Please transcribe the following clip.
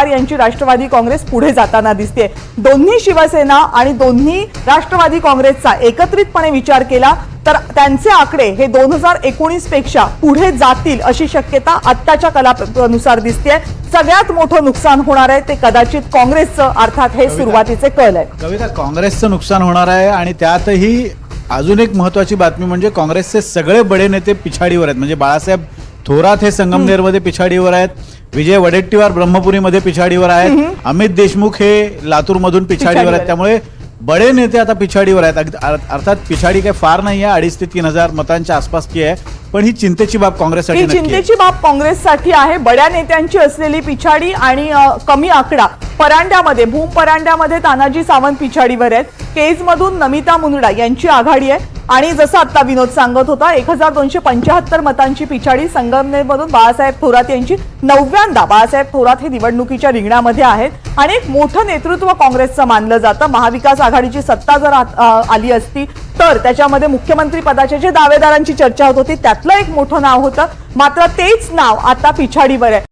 पवार यांची राष्ट्रवादी काँग्रेस पुढे जाताना दिसते दोन्ही शिवसेना आणि दोन्ही राष्ट्रवादी काँग्रेसचा एकत्रितपणे विचार केला तर त्यांचे आकडे हे दोन हजार एकोणीसपेक्षा पुढे जातील अशी शक्यता आत्ताच्या कलानुसार दिसते सगळ्यात मोठं नुकसान होणार आहे ते कदाचित काँग्रेसचं अर्थात हे सुरुवातीचे कल आहे. कविता काँग्रेसचं नुकसान होणार आहे आणि त्यातही अजून एक महत्वाची बातमी म्हणजे काँग्रेसचे सगळे बडे नेते पिछाडीवर आहेत. म्हणजे बाळासाहेब थोरात हे संगमनेरमध्ये पिछाडीवर आहेत. विजय वडेट्टीवार ब्रह्मपुरीमध्ये पिछाडीवर आहेत. अमित देशमुख हे लातूरमधून पिछाडीवर पिछाडीवर आहेत. त्यामुळे बडे नेते आता पिछाडीवर आहेत. अर्थात पिछाडी काही फार नाही आहे अडीच ते तीन हजार मतांच्या आसपासची आहे. पण ही चिंतेची बाब काँग्रेससाठी ही. चिंतेची बाब काँग्रेससाठी आहे. बड्या नेत्यांची असलेली पिछाडी आणि कमी आकडा. परांड्यामध्ये भूम परांड्यामध्ये तानाजी सावंत पिछाडीवर आहेत. केज मधून नमिता मुंदडा यांची आघाडी आहे. आणि जसं आता विनोद सांगत होता एक हजार दोनशे पंच्याहत्तर मतांची पिछाडी संगमनेरमधून बाळासाहेब थोरात यांची नवव्यांदा. बाळासाहेब थोरात हे निवडणुकीच्या रिंगणामध्ये आहेत आणि एक मोठं नेतृत्व काँग्रेसचं मानलं जातं. महाविकास आघाडीची सत्ता जर आली असती तर त्याच्यामध्ये मुख्यमंत्री पदाच्या जे दावेदारांची चर्चा होत होती त्यातलं एक मोठं नाव होतं. मात्र तेच नाव आता पिछाडीवर आहे.